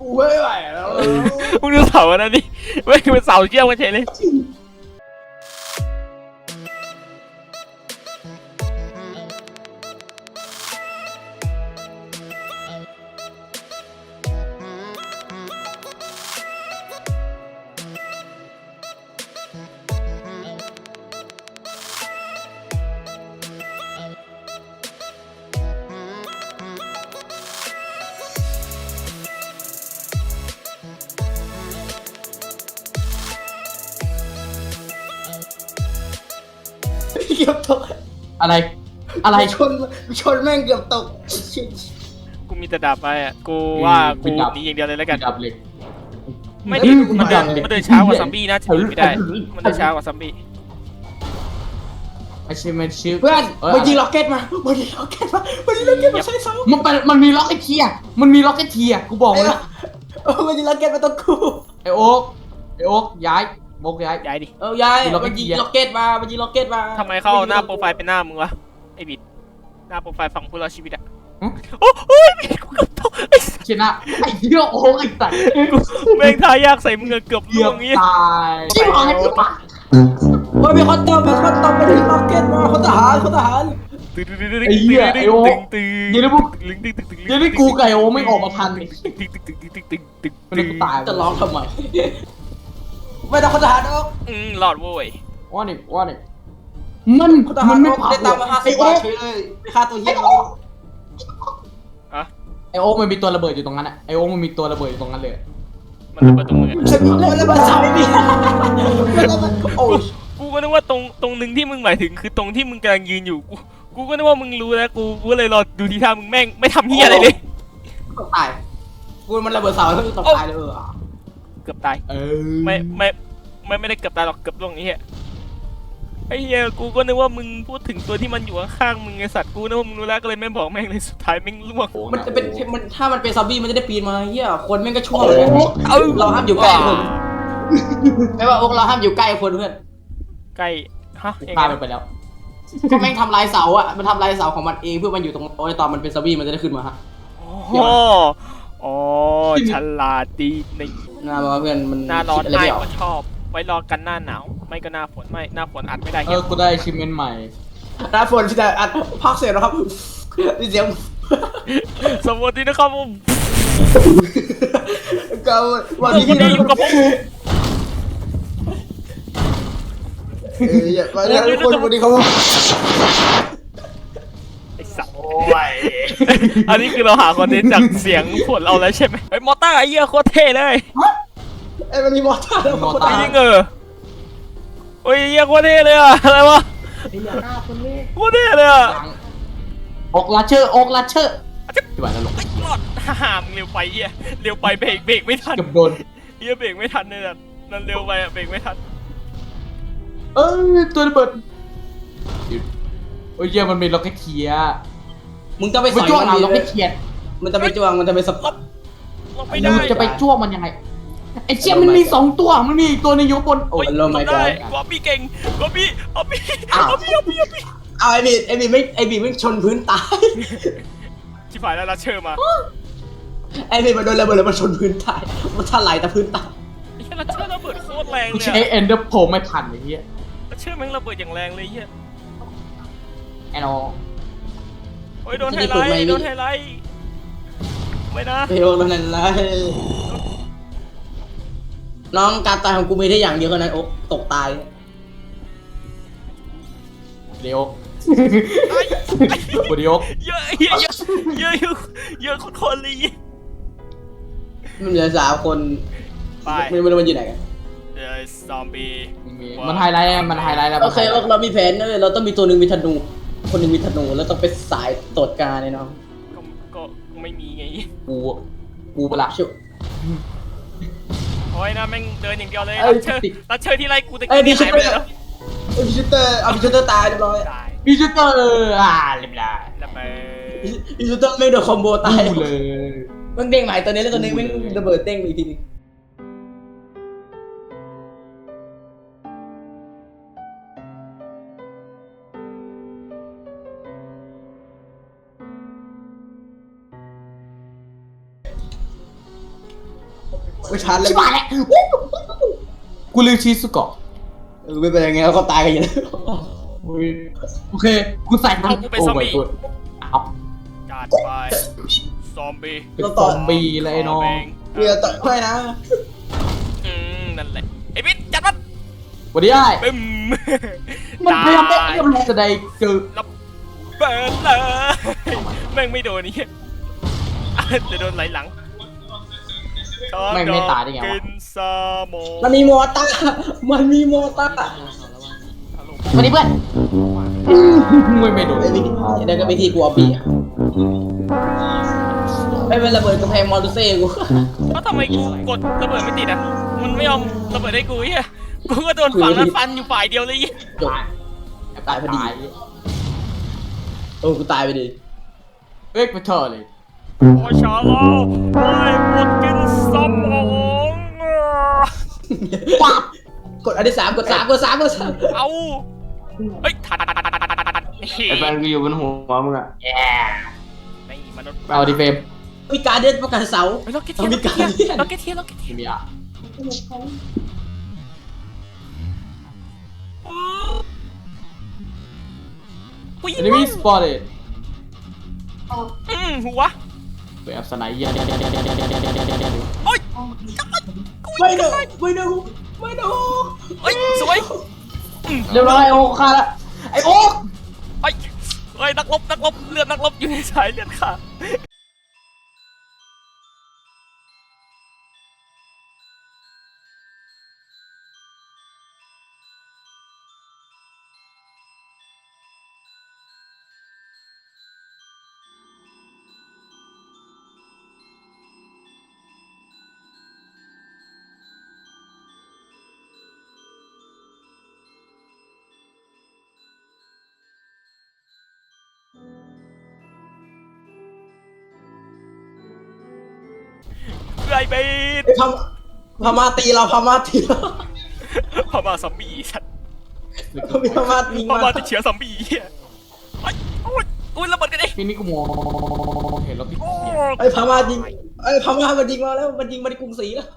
กูไม่ไหวแล้ว มึงดูเสาอันนั้นดิไม่งเป็นเสาเชื่อมกันเฉยเลย เกือบตกอะไร อะไรชนชนแม่งเกือบตกชิบกูมีแต่ดาบไปอะ กูว่าอืมกูเป็นดาบหนีอย่างเดียวเลยแล้วกัน ดับเหล็กไม่เฮ้ดิยมันเดินมันดับเลยมันเดินช้ากว่าซัมบี้นะจะหนีไม่ได้เฮ้ยมันเดินช้ากว่าซัมบี้ไอชิมนชื่อเพื่อนเอ้ยมันยิงล็อกเก็ตมามันยิงล็อกเก็ตมามันยิงล็อกเก็ตมาใช้เสามันเป็นมันมีล็อกไอเทียมันมีล็อกไอเทียกูบอกไอ้เลยละเออมันยิงล็อกเก็ตมาตรงกูไอโอ๊กไอโอ๊กย้าย โอ๊กย้ายย้ายดิ เออยายยิงล็อกเก็มันตยิงเหี้ยล็อกเก็ตมามันยิงล็อกเก็ตมาทำไมเขาเอาหน้าโปรไฟล์เป็นหน้ามึงวะไอ้บิด หน้าโปรไฟล์ฝั่งผู้รอดชีวิตอะโอ้โอ้ยบิดกูเกือบตกไอ้สัสชนะไอเหี้ยโอ๊กไอสัตว์แม่งทายากใส่มึงอะเกือบเกืล่อวบงงี้ตายชิบหายชิบหายโอ้ยมีคนตบมีคนตบมันยิงล็อกเก็ตมาคนทหารคนทหารตึ๊ดตึ๊ดตึ๊ดตึ๊ดไอ้เหี้ยไอ้โอ๊คตึ๊ดเดี๋ยวนะพวกตึ๊ดตึ๊ดตึ๊ดตึ๊ดเดี๋ยวนี้กูกับไอ้โอ๊คไม่ออกมาทันเลยตึ๊ดตึ๊ดตึ๊ดตึ๊ดตึ๊ดตึ๊ดตึ๊ดมันจะตายจะร้องทำไม ไม่ต้องคนทหารออกอืมรอดเว้ยว่านี่ว่านี่มันคนทหามัรนไม่ออกผ่าได้ตังค์มาห้าไอสิบโอ๊บาทกเฉยเลยไปฆ่าตัวเหี้ยไอ้เราโอ๊คอะไอโอ๊กมันมีตัวระเบิดอยู่ตรงนั้นอะไอโอ๊กมันมีตัวระเบิดอยู่ตรงนั้นเลยมันระเบิดตรงมึงอะแล้วแล้วมันสาวไม่มีแล้วมันโอ้ยกูก็นึกว่าตรงตรงหนึ่งที่มึงหมายถึงคือตรงที่มึงกำลังยืนอยู่กูกูก็นึกว่ามึงรู้แล้วกูกูเลยรอดูทีท่ามึงแม่งไม่ทำเฮียอะไรเลย ตกตายกูมันระเบิดเสาแล้วตกตายเลยเออ เกือบตาย เออไม่ไม่ไม่ไม่ได้เกือบตายหรอกเกือบล่วงไอ้เหี้ยไอ้เหี้ยกูก็นึกว่ามึงพูดถึงตัวที่มันอยู่ข้างๆมึงไอสัตว์กูนึกว่ามึงรู้แล้วก็เลยไม่บอกแม่งเลยสุดท้ายแม่งล่วงมันจะเป็นมันถ้ามันเป็นซอมบี้มันจะได้ปีนมาเฮียคนแม่งก็ชั่วเลยเอาเราห้ามอยู่ใกล้คนไม่ว่าโอ๊กเราห้ามอยู่ใกล้คนเพื่อนใกล้ฮะยังไงฆ่าไปนะไปแล้วก็แม่งทำลายเสาอะมันทำลายเสาของมันเองเพื่อมันอยู่ตรงโอ้ยตอนมันเป็นซอมบี้มันจะได้ขึ้นมาฮะอ๋ออ๋อฉลาดดีใน น่าบอกว่าเพื่อนมันหน้าร้อนคิดอะไรไอ้ไม่ออกก็ชอบ ไว้รอกันหน้าหนาว ไม่ก็หน้าฝนไม่หน้าฝนอัดไม่ได้เอเหี้อยกูได้ชิมเมนใหม่หน้าฝนที่จะอัดพักเสร็จแล้วครับนี่เสียงสวัสดีนะครับผม ก็วันวันนี้นี้อยู่กับผม เอออย่ามาแล้วทุกคนวันนี้เขาไอ้สัสอันนี้คือเราหาคอนเทนต์จากเสียงฝนเราแล้วใช่ไหมไอ้ย มอเตอร์ไอ้เหี้ยโคตรเท่เลยไอ้มันมีมอเตอร์แล้วมอเตอไอ้ร์ยิงเออโอ้ยเหี้ยโคตรเท่เลยอะอะไรวะโคตรเท่เลยอะออกลาเชอร์ออกลาเชอร์ที่บ้านแล้วหลงไอ้รอดฮ่ามึงเร็วไปเหี้ยเร็วไปเบรกเบรกไม่ทันเกือบโดนเหี้ยเบรกไม่ทันเลยอะนั่นเร็วไปอะเบรกไม่ทันเอ้ยตัวระเบิดโอ้ยเหี้ยมันมีล็อกเก็ตเทียมึงจะไปไปสอยจ้วงมันเอาดีล็อกเลเก็ยตเทียมันจะไปจ้วงมันจะไปสปอต ลงไม่ได้มึงจะไปจ้วงมันยังไงไอ้เชี่ยมันมีสองตัว มันมีอีกตัวในงอยู่บนโอ้โอ้ยยลงไม่ทำได้ได้กว่าพี่เก่งกว่าพี่เอาพี่อ้าวเอาพี่เอาพี่เอาพี่เอาไอ้บีไอ้บีไม่ไอ้บีไม่ชนพื้นตายชิบหายแล้วเราเชิญมาไอ้บีมันโดนระเบิดแล้วมันชนพื้นตายมันถลายแต่พื้นตายไอ้เหี้ยเราเชิญระเบิดโคตรแรงกูเลยใช้อะเอนเดอร์โพไม่ทันไอ้เหี้ยเราเชิญแม่งระเบิดอย่างแรงเลยเฮียแอนอโอ้ยโดนไฮไลท์โดนไฮไลท์ ไม่นะเฮลแล้วนั่นไรน้องการตายของกูมีได้อย่างเดียวเท่านั้นโอ๊กตกตายเดี๋ยวกูเดี๋ยวเยอะเยอะเยอะเยอะเยอะเยอะคนคนเลยมันเหลือสามคนไปไม่รู้มันอยู่ไหนกันเดอะซอมบี้มันไฮไลท์มันไฮไลท์แล้วโอเคโอ๊กเรามีแผนนะเว้ยเราต้องมีตัวหนึ่งมีธนู คนหนึ่งมีธนูแล้วต้องไปสายตรวจการเลยน้องก็ก็ไม่มีไง กูกูเปล่าชิวโอ้ยนะแม่งเดินอย่างเดียวเลยเอ้ยรัดเชิญติดรัดเชิญที่ไรกูตะไอ้ยกี้พินี่ชิหายเตไปอร์แล้วไอ้ยพิชิเตอร์เอาพิชิเตอร์ตายเรียบร้อยตายพิชิเตอร์อ่าเรียบร้อยแล้วไปพิชิเตอร์ไม่โดนคอมโบตาย กูเลย มันเด้งใหม่ตัวนี้แล้วตัวนี้แม่งระเบิดเด้งไปอีกทีนึง ไม่ชันเลยชิบหายแล้วกูลืมชีสุโกะเออไม่เป็นยังไงเขาก็ตายกันอยู่แล้วโอเคกูใส่มันเอากูเป็นซอมบี้ โย God อัพจัดไป ซอมบี้เป็นซอมบี้เลยไอ้น้องเรือต่อค่อยนะอืมนั่นแหละไอ้บิ๊จัดมันสวัสดีไอ้บึ้มมันพยายามได้เรียบร้อยจะได้เจอแล้วเปิดเลยแม่งไม่โดนนี่จะโดนไหลหลัง แม่งไม่ตายได้ไงกิวะนซาโมมันมีมอเตอร์มันมีมอเตอร์สวัสดีเพื่อนไม่ไม่โดนไอ้วิธีนั่นก็วิธีกูเอาปีอะไม่เป็นระเบิดกำแพงมอร์ดูเซ่กูเพราะทำไมกูกดระเบิดไม่ติดอะ มันไม่ยอมระเบิดให้กูเฮียกูก็โดนฝั่งนั้นฟันอยู่ฝ่ายเดียวเลยเหี้ยจบตายพอดีเออกูตายไปดิเอ้ยไปเถอะเลย โอ้ชาลาไอ้หมดกินสมอง ปั๊บกดอันที่สามกดสามกดสามกดสามเอาเฮ้ยทันนี่ไอ้แฟนกูอยู่บนหัวมึงอะนี่มนุษย์เอาดิเฟมมีการเด่นประกันเสาล็อกเก็ตเทียนล็อกเก็ตเทียนล็อกเก็ตเทียนล็อกเก็ตเทียนมีอะวิ่ง enemy spotted อืมหัวไปอัพสไนเยอร์โอ้ย ไม่ดูไม่ดูไม่ดูเฮ้ยสวยอืมเรียบร้อยโอ้ฆ่าละไอ้โอ๊กเฮ้ยเฮ้ยนักรบนักรบเลือดนักรบอยู่ในสายเลือดขา ไอ้เบนไอ้พมพม่าตีเราพม่าตีเราพม่าซอมบี้สัตว์เขามีพม่ายิงพมาม่าติดเชื้อซอมบี้เหี้ยไอ้ยโอ้ยโอ้ยระเบิดกันเองทีนี้กูมองเห็นแล้วพี่โอ้ไอ้พม่ายิงไอ้พม่ามันยิงมาแล้วมันยิงมาในกรุงศรีแล้ว